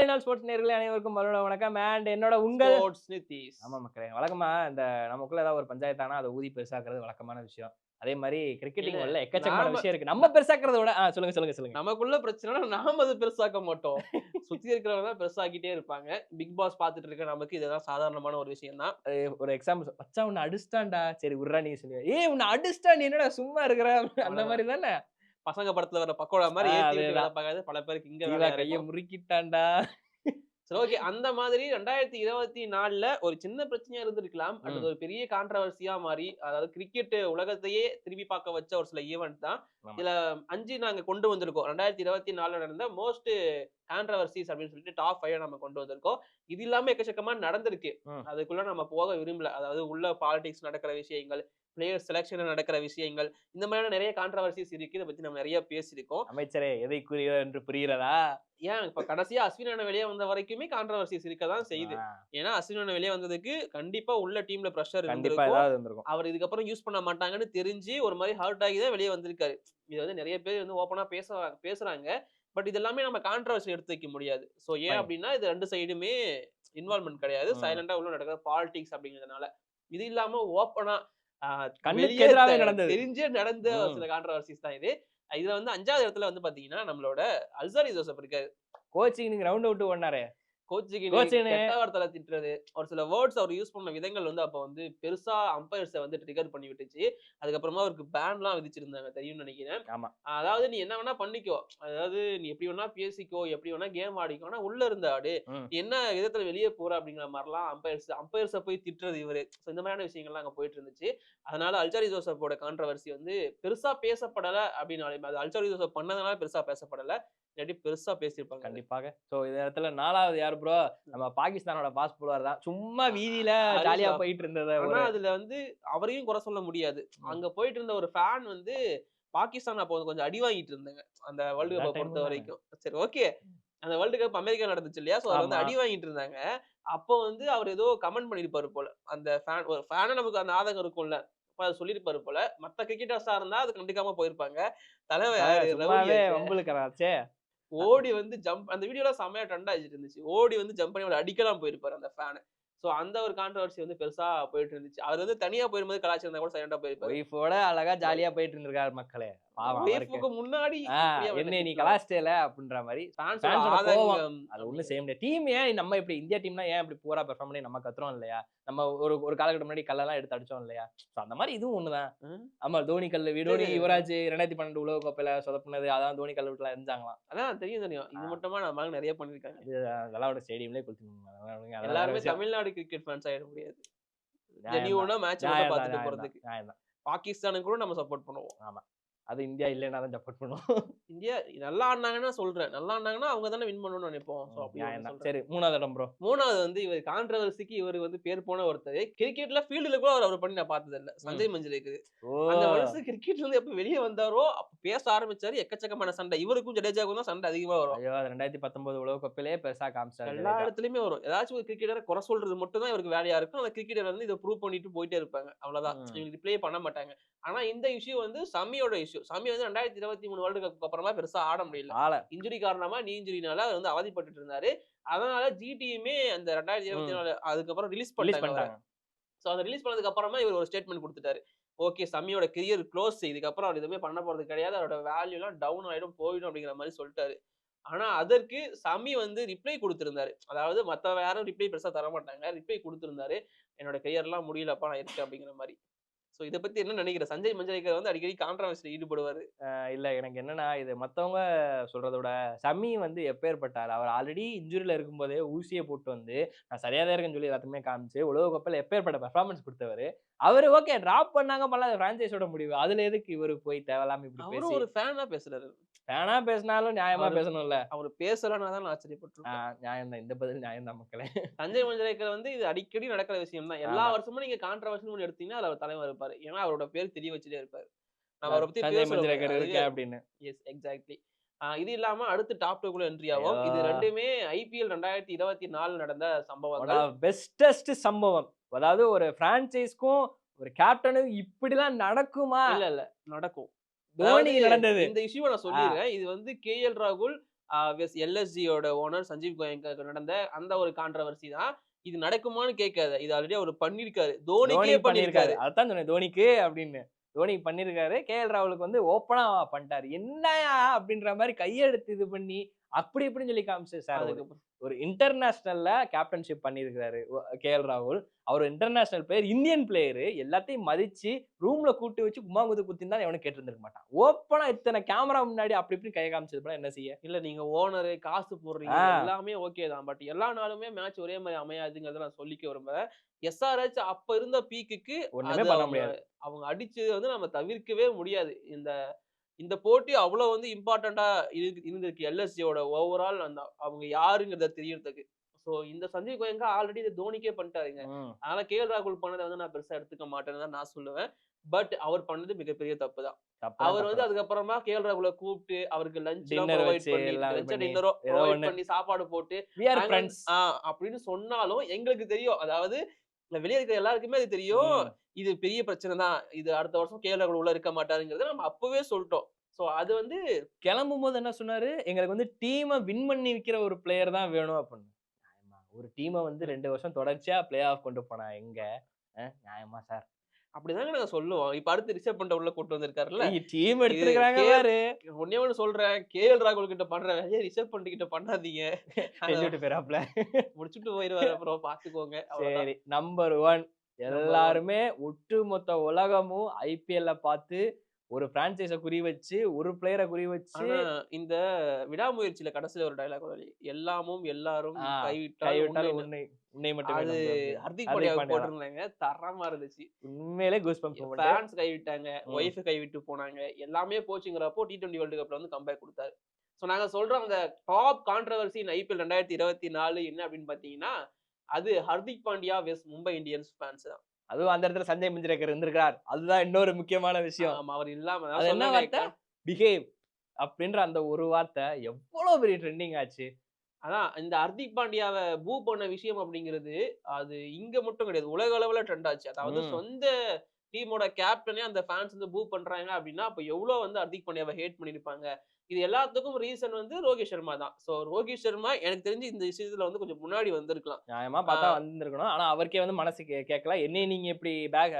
காலை நாள் ஸ்போர்ட்ஸ் நேர்களே அனைவருக்கும் மறுபடியும் வணக்கம். அண்ட் என்னோட உங்கள் ஸ்போர்ட்ஸ் நிதிஷ் ஆமா மக்களே வழக்கமா இந்த நமக்குள்ள ஏதாவது ஒரு பஞ்சாயத்தானா அதை ஊதி பெருசாக்குறது வழக்கமான விஷயம். அதே மாதிரி கிரிக்கெட்டிங் உள்ள எக்கச்சக்கமான விஷயம் இருக்கு. நம்ம பெருசாக்குறத விட ஆ, சொல்லுங்க சொல்லுங்க சொல்லுங்க. நமக்குள்ள பிரச்சனை நாம அதை பெருசாக்க மாட்டோம். சுத்தி இருக்கிறவங்க தான் பெருசாக்கிட்டே இருப்பாங்க. பிக் பாஸ் பாத்துட்டு இருக்க நமக்கு இதெல்லாம் சாதாரணமான ஒரு விஷயம் தான் ஒரு எக்ஸாம்பிள் வச்சா உன்னை அடிச்சிட்டான்டா. சரி உர்றா நீ சொல்லி ஏய் உன்னை அடிச்சிட்டா நீ என்னடா சும்மா இருக்கிற? அந்த மாதிரி தானே? பசங்க படத்துல வர பக்கோடா மாதிரி பார்க்காது பல பேருக்கு இங்க கைய இருக்கும். முறுக்கிட்டான்டா. சரி ஓகே அந்த மாதிரி ரெண்டாயிரத்தி இருபத்தி நாலுல ஒரு சின்ன பிரச்சனையா இருந்திருக்கலாம். ம். ஒரு பெரிய கான்ட்ரவர்சியா மாறி அதாவது கிரிக்கெட் உலகத்தையே திரும்பி பார்க்க வச்ச ஒரு சில ஈவெண்ட் தான். இதுல அஞ்சு நாங்க கொண்டு வந்திருக்கோம். ரெண்டாயிரத்தி இருபத்தி நாலுல நடந்த மோஸ்ட் கான்ட்ரவர்சிஸ் அப்படின்னு சொல்லிட்டு டாப் ஃபைவ் நம்ம கொண்டு வந்திருக்கோம். இது இல்லாம எக்கச்சக்கமா நடந்திருக்கு. அதுக்குள்ள நம்ம போக விரும்பல. அதாவது உள்ள பாலிடிக்ஸ் நடக்கிற விஷயங்கள் பிளேயர் செலெக்ஷன்ல நடக்கிற விஷயங்கள் இந்த மாதிரியான நிறைய கான்ட்ரவர்சிஸ் இருக்கு. இதை பத்தி நம்ம நிறைய பேசியிருக்கோம். அமைச்சரே எதை கூறுகிறார் என்று புரிகிறதா? ஏன் இப்ப கடைசியா அஸ்வினான வெளியே வந்த வரைக்குமே கான்ட்ரவர்சிஸ் இருக்கதான் செய்யுது ஏன்னா அஸ்வினோட வெளியே வந்ததுக்கு கண்டிப்பா உள்ள டீம்ல ப்ரெஷர் இருந்திருக்கும். அவர் இதுக்கப்புறம் யூஸ் பண்ண மாட்டாங்கன்னு தெரிஞ்சு ஒரு மாதிரி ஹர்ட் ஆகி தான் வெளியே வந்திருக்காரு. இது வந்து நிறைய பேர் வந்து ஓப்பனா பேசுறாங்க பேசுறாங்க. பட் இது எல்லாமே நம்ம கான்ட்ரவர்சி எடுத்து வைக்க முடியாது. ஸோ ஏன். அப்படின்னா இது ரெண்டு சைடுமே இன்வால்மெண்ட் கிடையாது. சைலண்டா உள்ள நடக்கிற பாலிடிக்ஸ் அப்படிங்கிறதுனால. இது இல்லாம ஓப்பனா கண்ணுக்கு எதிராவே நடந்தது. தெரிஞ்சே நடந்த. சில கான்ட்ரவர்சிஸ் தான் இது இதுல வந்து அஞ்சாவது இடத்துல வந்து பாத்தீங்கன்னா நம்மளோட அல்சாரி ஜோசப் இருக்காரு கோச்சிங் நீங்க ரவுண்ட் அவுட் ஓடினாரே கோச்சுக்கு கோச்சுன்னு. கெட்ட வார்த்தை திட்டுறது. ஒரு சில வேர்ட்ஸ் அவர் யூஸ் பண்ண விதங்கள் வந்து அப்ப வந்து பெருசா அம்பையர்ஸை வந்து ட்ரிகர் பண்ணி விட்டுச்சு. அதுக்கப்புறமா அவருக்கு பேன்லாம் விதிச்சிருந்தாங்க தெரியும்னு நினைக்கிறேன். ஆமா. அதாவது நீ என்ன வேணா பண்ணிக்கோ. அதாவது நீ எப்படி வேணா பேசிக்கோ எப்படி வேணா கேம் ஆடிக்கோ ஆனா உள்ள இருந்த ஆடு. என்ன விதத்துல வெளியே போற அப்படிங்கிற மாதிரிலாம் அம்பையர்ஸ் அம்பையர்ஸை போய் திட்டுறது இவரு. இந்த மாதிரியான விஷயங்கள்லாம் அங்க போயிட்டு இருந்துச்சு. அதனால அல்சாரி ஜோசப்போட கான்ட்ரவர்சி வந்து பெருசா பேசப்படல அப்படின்னாலே அது அல்சாரி ஜோசப் பண்ணதுனால பெருசா பேசப்படல. இல்லாட்டி பெருசா பேசியிருப்பாங்க. கண்டிப்பாக. சோ இந்த இடத்துல நாலாவது யார் ப்ரோ நம்ம பாகிஸ்தானோட பாஸ் போலர் தான். சும்மா வீதியில ஜாலியா. போயிட்டு இருந்தத ஆனா அதுல வந்து அவரையும் குறை சொல்ல முடியாது. அங்க போயிட்டு இருந்த ஒரு ஃபேன் வந்து பாகிஸ்தான் அப்போ கொஞ்சம் அடி வாங்கிட்டு இருந்தாங்க. அந்த வேர்ல்டு கப்பை time பொறுத்த. வரைக்கும். சரி ஓகே அந்த வேர்ல்டு கப் அமெரிக்கா நடந்துச்சு இல்லையா? சோ வந்து. அடி வாங்கிட்டு இருந்தாங்க. அப்போ வந்து அவர் ஏதோ கமெண்ட் பண்ணிருப்பாரு போல. அந்த ஃபேன் ஒரு ஃபேனை நமக்கு அந்த ஆதங்கம் இருக்கும்ல. அப்ப அதை சொல்லியிருப்பாரு போல. மத்த கிரிக்கெட்டர்ஸா இருந்தா அது கண்டிக்காம போயிருப்பாங்க. தலைவர் ஓடி வந்து ஜம்ப் அந்த வீடியோல செம்மையா ட்ரெண்ட் ஆகிட்டு இருந்துச்சு. ஓடி வந்து ஜம்ப் பண்ணி அவரை அடிக்கலாம் போயிருப்பாரு அந்த ஃபேன் சோ அந்த ஒரு கான்ட்ரவர்சி வந்து பெருசா போயிட்டு இருந்துச்சு. அவர் வந்து தனியா போயிரும்போது கலாச்சாரம் கூட சைலண்டா போயிருப்பாரு. ஒய்ஃபோட அழகா ஜாலியா போயிட்டு இருந்திருக்காரு மக்களே. பாவம் முன்னாடி என்ன நீ கலாச்சிட்டேல அப்படின்ற மாதிரி அது ஒண்ணும் செய்ய முடியாது. டீம் ஏன் நம்ம இப்படி இந்தியா டீம்னா ஏன் இப்படி பூரா பெர்ஃபார்ம் பண்ணி நம்ம கத்துறோம் இல்லையா? நம்ம ஒரு ஒரு காலகட்டம் முன்னாடி கல்லெல்லாம் எடுத்து அடிச்சோம் இல்லையா? So அந்த மாதிரி இதுவும் ஒண்ணுதான். ஆமா தோனி கல்லு விடோனி சரி. யுவராஜ் ரெண்டாயிரத்தி பன்னெண்டு உலக கோப்பையில சொதப்புனது அதான் தோனி கல்லு வீட்டுல இருந்தாங்களாம். அதான் தெரியும் தெரியும். இது. மட்டுமா நம்ம நிறைய பண்ணிருக்காங்க அதெல்லாம் ஸ்டேடியம்லேயே எல்லாருமே தமிழ்நாடு கிரிக்கெட் ஃபேன்ஸ் ஆயிட முடியாது. நியாயம் ஜெனியூனா மேட்ச் பார்த்துட்டு போறதுக்கு. பாகிஸ்தானுக்கு கூட நம்ம சப்போர்ட் பண்ணுவோம். அது இந்தியா இல்லைன்னா தான் சப்போர்ட் பண்ணுவோம். இந்தியா நல்லா ஆடினாங்கன்னா சொல்றேன். நல்லா ஆடினாங்கன்னா அவங்க தானே வின் பண்ணணும்னு நினைப்போம். அப்படி. சரி மூணாவது இடம் ப்ரோ மூணாவது வந்து இவர் கான்ட்ரவர்சிக்கு இவர் வந்து பேர் போன ஒருத்தர். கிரிக்கெட்ல ஃபீல்டுல கூட அவர் அவர் பண்ணி நான் பார்த்தது இல்ல சஞ்சய் மஞ்சள் இருக்குது. அந்த மனுஷன் கிரிக்கெட்ல இருந்து எப்ப வெளியே வந்தாரோ அப்ப பேச ஆரம்பிச்சாரு. எக்கச்சக்கமான சண்டை. இவருக்கும் ஜடேஜாவுக்கும் தான் சண்டை அதிகமா வரும். ஐயோ ரெண்டாயிரத்தி பத்தொன்பது உலக கோப்பையிலே பெருசா காமிச்சாரு எல்லா. இடத்துலயுமே வரும். ஏதாச்சும் ஒரு கிரிக்கெட்டரை குறை சொல்றது மட்டும் தான் இவருக்கு வேலையா இருக்கும். அந்த கிரிக்கெட்டர் வந்து இதை ப்ரூவ் பண்ணிட்டு போயிட்டே இருப்பாங்க. அவ்வளவுதான். இவங்க ரிப்ளே பண்ண மாட்டாங்க. ஆனா இந்த இஷ்யூ வந்து சம்மியோட இஷ்யூ சம்மி வந்து ரெண்டாயிரத்தி இருபத்தி மூணு வேர்ல்டு கப் அப்புறமா பெருசா ஆட முடியல. ஆள இன்ஜுரி காரணமா நீ இன்ஜுரினால அவர் வந்து அவதிப்பட்டுட்டு இருந்தாரு அதனால ஜிடியுமே அந்த ரெண்டாயிரத்தி இருபத்தி நாலு அதுக்கப்புறம் ரிலீஸ் பண்ணிட்டாங்க ஸோ அதை ரிலீஸ் பண்ணதுக்கு அப்புறமா இவர் ஒரு ஸ்டேட்மெண்ட் கொடுத்துட்டாரு. ஓகே சம்மியோட கெரியர் க்ளோஸ் இதுக்கப்புறம் அவர் எதுவுமே பண்ண போறது கிடையாது. அவரோட வேல்யூ எல்லாம் டவுன் ஆயிடும் போயிடும் அப்படிங்கிற மாதிரி சொல்லிட்டாரு. ஆனா அதற்கு சமி வந்து ரிப்ளை கொடுத்திருந்தாரு. அதாவது மத்த யாரும் ரிப்ளை பெருசா தர மாட்டாங்க ரிப்ளை கொடுத்திருந்தாரு. என்னோட கெரியர் எல்லாம் முடியலப்பா நான் இருக்கேன் அப்படிங்கிற மாதிரி. சோ இதை பத்தி என்ன நினைக்கிற? சஞ்சய் மஞ்சளிக்கர் வந்து அடிக்கடி கான்ட்ரவர்சியில் ஈடுபடுவாரு. இல்ல எனக்கு என்னன்னா இது மத்தவங்க சொல்றத விட சமி வந்து எப்பேற்பட்டார் அவர் ஆல்ரெடி இன்ஜுரியில இருக்கும்போதே ஊசியை போட்டு வந்து நான் சரியா தான் இருக்கேன்னு சொல்லி எல்லாத்துமே காமிச்சு உலக கோப்பையில எப்பேற்பட்ட பெர்ஃபார்மன்ஸ் கொடுத்தவர். அவரு ஓகே டிராப் பண்ணாங்க பண்ணல பிரான்ச்சைஸோட முடிவு. அதுல எதுக்கு இவரு போய் தேவையில்லாம இப்படி பேசி ஒரு ஃபேனா பேசுறாரு. வேணா பேசினாலும் நியாயமா பேசணும்ல. அவர் பேசலன்னா தான் நான் ஆச்சரியப்பட்டிருக்கேன் நியாயம் தான் இந்த பதில் நியாயம் தான் மக்களே. சஞ்சய் மஞ்சளேக்கர் வந்து இது அடிக்கடி நடக்கிற விஷயம் தான் எல்லா. வருஷமும் நீங்க கான்ட்ரவர்சி ஒன்று எடுத்தீங்கன்னா அதுல அவர் தலைவர் இருப்பாரு. ஏன்னா அவரோட பேர் தெரிய வச்சுட்டே இருப்பாரு. நான் அவரை பத்தி அப்படின்னு. எஸ் எக்ஸாக்ட்லி இது இல்லாம அடுத்து டாப் டூக்குள்ள என்ட்ரி ஆகும். இது. ரெண்டுமே ஐபிஎல் ரெண்டாயிரத்தி இருபத்தி நாலு நடந்த சம்பவங்கள் பெஸ்டஸ்ட் சம்பவம். அதாவது ஒரு பிரான்ச்சைஸ்க்கும் ஒரு கேப்டனுக்கு இப்படிலாம் நடக்குமா? இல்ல இல்ல. நடக்கும். தோனி நடந்தது. இந்த இஷ்யூவை நான் சொல்லிடுறேன் இது வந்து கே எல் ராகுல் எல்எஸ்ஜியோட ஓனர் சஞ்சீவ் கோயங்காக்கு நடந்த அந்த ஒரு கான்ட்ரவர்சி தான். இது நடக்குமான்னு கேட்காத. இது ஆல்ரெடி அவர் பண்ணிருக்காரு தோனி தோனிக்கே பண்ணிருக்காரு பண்ணிருக்காரு அதான் சொன்னேன் தோனிக்கு அப்படின்னு. தோனி பண்ணிருக்காரு கே எல் ராகுலுக்கு வந்து ஓப்பனா பண்ணிட்டாரு. என்னயா அப்படின்ற மாதிரி கையெடுத்து இது பண்ணி அப்படி இப்படின்னு சொல்லி காமிச்சு சார் அதுக்கு ஒரு இன்டர்நேஷனல்ல கேப்டன்ஷிப் பண்ணியிருக்காரு கே. எல். ராகுல். அவர் இன்டர்நேஷனல் பிளேயர் இந்தியன் பிளேயர் எல்லாத்தையும் மதிச்சு ரூம்ல கூட்டி வச்சு கும்மாங்குத்து குத்தின்னு எவனும் கேட்டிருந்திருக்க மாட்டான். ஓப்பனா இத்தனை கேமரா முன்னாடி அப்படி இப்படி கை காமிச்சது என்ன செய்ய? இல்ல நீங்க ஓனரு காசு போடுறீங்க. எல்லாமே ஓகே தான். பட் எல்லா நாளுமே மேட்ச் ஒரே மாதிரி அமையாதுங்கிறத நான் சொல்லிக்க விரும்புறேன். எஸ்ஆர்ஹெச் அப்ப இருந்த பீக்குக்கு ஒண்ணுமே பண்ண முடியாது. அவங்க அடிச்சது வந்து நம்ம தவிர்க்கவே முடியாது. இந்த இந்த போட்டி அவ்வளவு வந்து இம்பார்ட்டண்டா இருந்திருக்கு எல்எஸ்ஜியோட ஓவரால் அந்த அவங்க யாருங்கிறத தெரியறதுக்கு சோ இந்த சஞ்சய் கோயங்கா ஆல்ரெடி இது தோனிக்கே பண்ணிட்டாருங்க. அதனால கே எல் ராகுல் பண்ணதை வந்து நான் பெருசா எடுத்துக்க மாட்டேன்னு தான் நான் சொல்லுவேன் பட் அவர் பண்ணது மிகப்பெரிய தப்பு தான் தப்புதான், அவர் வந்து. அதுக்கப்புறமா கே எல் ராகுல கூப்பிட்டு அவருக்கு லஞ்ச் டின்னரோ. பண்ணி சாப்பாடு போட்டு அப்படின்னு சொன்னாலும் எங்களுக்கு தெரியும் அதாவது வெளியே இருக்கிற எல்லாருக்குமே அது தெரியும். இது பெரிய பிரச்சனை தான். இது அடுத்த வருஷம் கே எல் ராகுல் உள்ள இருக்க மாட்டாருங்கிறத நம்ம அப்பவே சொல்லிட்டோம் சோ அது வந்து கிளம்பும் போது என்ன சொன்னாரு? எங்களுக்கு வந்து டீமை வின் பண்ணி வைக்கிற ஒரு பிளேயர் தான் வேணும் அப்படின்னு? ஒரு டீமை வந்து ரெண்டு வருஷம் தொடர்ச்சியா பிளே ஆஃப் கொண்டு போனா எங்க? நியாயமா சார்? அப்படிதாங்க நாங்க சொல்லுவோம். இப்ப அடுத்து ரிசர்வ் பண்ண உள்ள கூட்டு வந்திருக்காருல்ல? டீம் எடுத்துருக்காங்க கே- பாரு. ஒன்னே ஒண்ணு சொல்றேன். கே எல் ராகுல் கிட்ட பண்ற வேலையை ரிசர்வ் பண்ணி கிட்ட பண்ணாதீங்க முடிச்சுட்டு போயிருவாரு அப்புறம். பாத்துக்கோங்க. சரி நம்பர் ஒன் எல்லாருமே ஒட்டுமொத்த உலகமும் ஐபிஎல்ல பார்த்து ஒரு பிரான்ச்சைஸ குறி வச்சு ஒரு பிளேயரை குறி வச்சு இந்த விடாமுயற்சியில கடைசியில ஒரு டைலாக் எல்லாமும் எல்லாரும் கைவிட்டால் உன்னை உன்னை மட்டுமே அது. ஹர்திக் பாண்டியா. போட்டிருந்தாங்க தரமா இருந்துச்சு உண்மையிலே கூஸ் பம்ப் ஃபேன்ஸ் கைவிட்டாங்க. ஒய்ஃப் கைவிட்டு போனாங்க எல்லாமே போச்சுங்கிறப்போ டி டுவெண்ட்டி வேர்ல்டு கப்ல வந்து கம்பேக் கொடுத்தாரு ஸோ நாங்க சொல்றோம் அந்த டாப் கான்ட்ரவர்சி ஐபிஎல் ரெண்டாயிரத்தி இருபத்தி நாலு என்ன அப்படின்னு பாத்தீங்கன்னா அது Hardik Pandya vs Mumbai Indians fans தான். அதுவும் அந்த இடத்துல சஞ்சய் மஞ்சிரேக்கர் இருந்திருக்கார் அதுதான் இன்னொரு முக்கியமான விஷயம். ஆமா அவர் இல்லாம என்ன வார்த்தை? பிஹேவ் அப்படின்ற அந்த ஒரு வார்த்தை எவ்வளவு பெரிய ட்ரெண்டிங் ஆச்சு. அதான் இந்த ஹர்திக் பாண்டியாவை பூ பண்ண விஷயம் அப்படிங்கிறது அது இங்க மட்டும் கிடையாது. உலக அளவுல ட்ரெண்ட் ஆச்சு. அதாவது. சொந்த டீமோட கேப்டனே அந்த ஃபேன்ஸ் வந்து பூ பண்றாங்க அப்படின்னா அப்ப எவ்வளவு வந்து ஹர்திக் பாண்டியாவை ஹேட் பண்ணிருப்பாங்க இது எல்லாத்துக்கும் ரீசன் வந்து ரோஹித் சர்மா தான். சோ ரோஹித் சர்மா எனக்கு தெரிஞ்சு இந்த விஷயத்துல வந்து கொஞ்சம் முன்னாடி வந்திருக்கலாம். நியாயமா பார்த்தா. வந்திருக்கணும். ஆனா அவருக்கே வந்து மனசு கேட்கல. என்னைய நீங்க இப்படி பேக்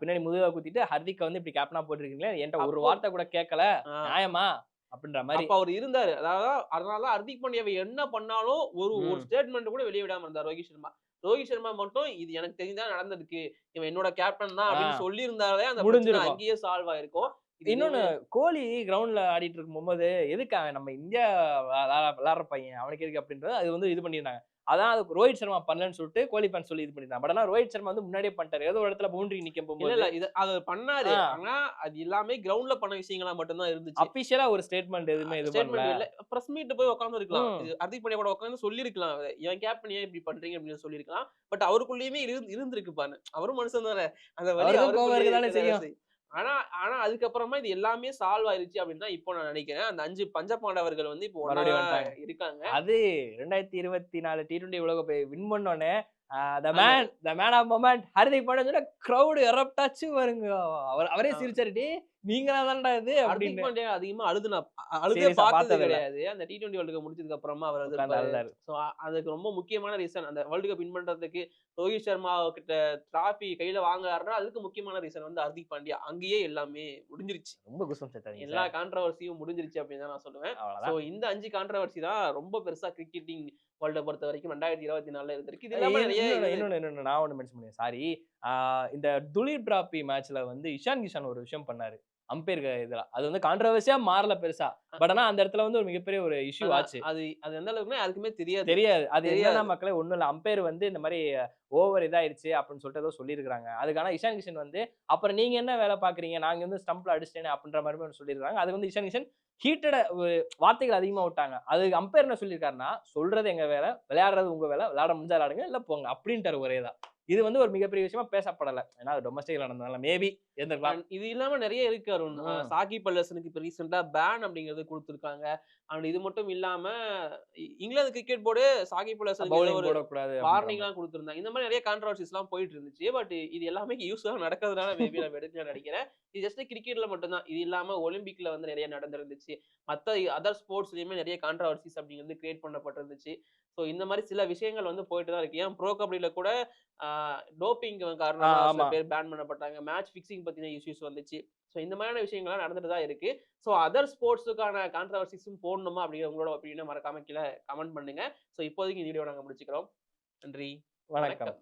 பின்னாடி முதுக குத்திட்டு ஹர்திக்க வந்து இப்படி கேப்டனா போட்டிருக்கீங்களே? என்கிட்ட ஒரு வார்த்தை கூட கேட்கல. நியாயமா? அப்படின்ற மாதிரி. அப்ப அவர் இருந்தாரு. அதாவது அதனால ஹர்திக் பாண்டியாவை என்ன பண்ணாலும் ஒரு ஒரு. ஸ்டேட்மெண்ட் கூட வெளியே விடாம இருந்தார் ரோஹித் சர்மா. ரோஹித் சர்மா மட்டும் இது எனக்கு தெரிஞ்சா நடந்திருக்கு இவன் என்னோட கேப்டன் தான் அப்படின்னு ஆ. சொல்லி இருந்தாலே அந்த முடிஞ்சிருக்கும். அங்கேயே சால்வ் ஆயிருக்கும் இன்னொன்னு கோலி கிரவுண்ட்ல ஆடிட்டு இருக்கும் போது எதுக்கு நம்ம இந்தியா விளா- விளையாடுற பையன் அவனுக்கு எதுக்கு அப்படின்றது அது வந்து இது பண்ணியிருந்தாங்க அதான் அது ரோஹித் சர்மா பண்ணலன்னு சொல்லிட்டு கோலி ஃபேன் சொல்லி இது பண்ணிருந்தாங்க பட் ஆனா ரோஹித் சர்மா வந்து முன்னாடியே பண்ணிட்டாரு. ஏதோ ஒரு இடத்துல பவுண்டரி நிக்க போகும்போது இல்ல இது அது பண்ணாரு. ஆனா அது எல்லாமே கிரவுண்ட்ல பண்ண விஷயங்களா மட்டும்தான் இருந்துச்சு. அபிஷியலா ஒரு ஸ்டேட்மெண்ட் எதுவுமே இது பண்ணல. இல்ல. பிரஸ் மீட் போய் உட்கார்ந்து இருக்கலாம் ஹர்திக் பாண்டியா கூட உட்கார்ந்து சொல்லிருக்கலாம். என் கேப்டன் ஏன் இப்படி பண்றீங்க? அப்படின்னு சொல்லிருக்கலாம். பட் அவருக்குள்ளேயுமே இருந்து இருந்திருக்கு பாரு. அவரும் மனுஷன் தானே. அந்த வழி அவருக்கும் கோவம் அவருக்குள்ளேயே இருக்கதானே இருக்கதானே செய்யும். ஆனா ஆனா அதுக்கப்புறமா இது எல்லாமே சால்வ் ஆயிருச்சு அப்படின்னு தான் இப்போ நான் நினைக்கிறேன் அந்த அஞ்சு பஞ்ச பாண்டவர்கள் வந்து இப்போ. இருக்காங்க அது ரெண்டாயிரத்தி இருபத்தி நாலு டி டுவெண்டி உலக போய் வின் பண்ணோடனே the man the man of moment Hardik Pandya சொன்னா கிரௌடு எரப்டாச்சு வருங்க அவர் அவரே ஆ. சிரிச்சாரு "டேய், நீங்களா தான்டா இது அப்படின்னு அதிகமா அழுது நான் அழுதே பார்த்தது. கிடையாது. அந்த டி டுவெண்டி வேர்ல்டு கப் முடிச்சதுக்கு அப்புறமா அவர் அழுதாரு. ஸோ அதுக்கு ரொம்ப முக்கியமான ரீசன் அந்த வேர்ல்டு கப் வின் பண்றதுக்கு ரோஹித் சர்மா கிட்ட டிராஃபி கையில வாங்குறாருன்னா அதுக்கு முக்கியமான ரீசன் வந்து ஹர்திக் பாண்டியா. அங்கேயே எல்லாமே முடிஞ்சிருச்சு. ரொம்ப குசம் சேர்த்தாங்க எல்லா கான்ட்ரவர்சியும் முடிஞ்சிருச்சு அப்படின்னு தான் நான் சொல்லுவேன். ஸோ இந்த அஞ்சு கான்ட்ரவர்சி தான் ரொம்ப பெருசா கிரிக்கெட்டிங் வேர்ல்ட பொறுத்த வரைக்கும் ரெண்டாயிரத்தி இருபத்தி நாலுல இருந்திருக்கு. இது இல்லாம நிறைய இன்னொன்னு இன்னொன்னு நான் ஒண்ணு மென்ஷன் பண்ணேன். சாரி இந்த துலீப் டிராபி மேட்ச்ல வந்து இஷான் கிஷான் ஒரு விஷயம் பண்ணாரு. அம்பேர் இதுல அது வந்து கான்ட்ரவர்சியா மாறல பெருசா. பட் ஆனா அந்த இடத்துல வந்து ஒரு மிகப்பெரிய ஒரு இஷ்யூ ஆச்சு. அது அது எந்த அளவுக்குன்னா யாருக்குமே தெரியாது. தெரியாது. அது தெரியாது. மக்களே ஒண்ணும் இல்ல. அம்பேர் வந்து இந்த மாதிரி ஓவர் இதாயிருச்சு அப்படின்னு சொல்லிட்டு ஏதோ சொல்லியிருக்காங்க அதுக்கான இஷான் கிஷன் வந்து அப்புறம் நீங்க என்ன வேலை பாக்குறீங்க நாங்க வந்து ஸ்டம்ப்ல அடிச்சிட்டேன் அப்படின்ற மாதிரி ஒண்ணு சொல்லியிருக்காங்க அது வந்து இஷான் கிஷன் ஹீட்டட வார்த்தைகள் அதிகமா விட்டாங்க. அது அம்பேர் என்ன சொல்லியிருக்காருன்னா சொல்றது எங்க வேலை? விளையாடுறது உங்க வேலை? விளையாட முடிஞ்சா விளையாடுங்க இல்ல போங்க. அப்படின்ட்டாரு ஒரே தான் இது வந்து ஒரு மிகப்பெரிய விஷயமா பேசப்படல. ஏன்னா அது டொமஸ்டிக் நடந்ததுனால மேபி இருந்திருக்கலாம். இது இல்லாம நிறைய இருக்கு அருண். ம். அஹ் சாகி பல்லசனுக்கு இப்ப ரீசெண்டா பேன் அப்படிங்கறது கொடுத்திருக்காங்க. அண்ட் இது மட்டும் இல்லாம இங்கிலாந்து கிரிக்கெட் போர்டு சாகி பல்லசனுக்கு பவுலிங் ஒரு வார்னிங் எல்லாம் கொடுத்திருந்தாங்க. இந்த மாதிரி நிறைய கான்ட்ரவர்சிஸ் எல்லாம் போயிட்டு இருந்துச்சு. பட் இது எல்லாமே யூஸ்ஃபுல்லா நடக்கிறதுனால மேபி நம்ம எடுக்கலாம்னு நினைக்கிறேன். இது ஜஸ்ட் கிரிக்கெட்ல மட்டும்தான். இது இல்லாம ஒலிம்பிக்ல வந்து நிறைய நடந்திருந்துச்சு. மத்த அதர் ஸ்போர்ட்ஸ்லயுமே நிறைய கான்ட்ரவர்சிஸ் அப்படிங்கிறது கிரியேட் பண்ணப்பட்டிருந்துச்சு. ஸோ இந்த மாதிரி சில விஷயங்கள் வந்து போயிட்டு தான் இருக்கு. ஏன் ப்ரோ கபடியில கூட டோப்பிங் காரணமா சில. பேர் பேன் பண்ணப்பட்டாங்க. மேட்ச் ஃபிக்ஸிங் பத்தின இஷ்யூஸ் வந்துச்சு. ஸோ இந்த மாதிரியான விஷயங்கள்லாம் நடந்துட்டு தான் இருக்கு. ஸோ அதர் ஸ்போர்ட்ஸுக்கான கான்ட்ரவர்சிஸும் போடணுமா அப்படிங்கிற உங்களோட ஒப்பீனியனை மறக்காம கீழே கமெண்ட் பண்ணுங்க. ஸோ இப்போதைக்கு இந்த வீடியோ நாங்கள் முடிச்சுக்கிறோம். நன்றி. வணக்கம்.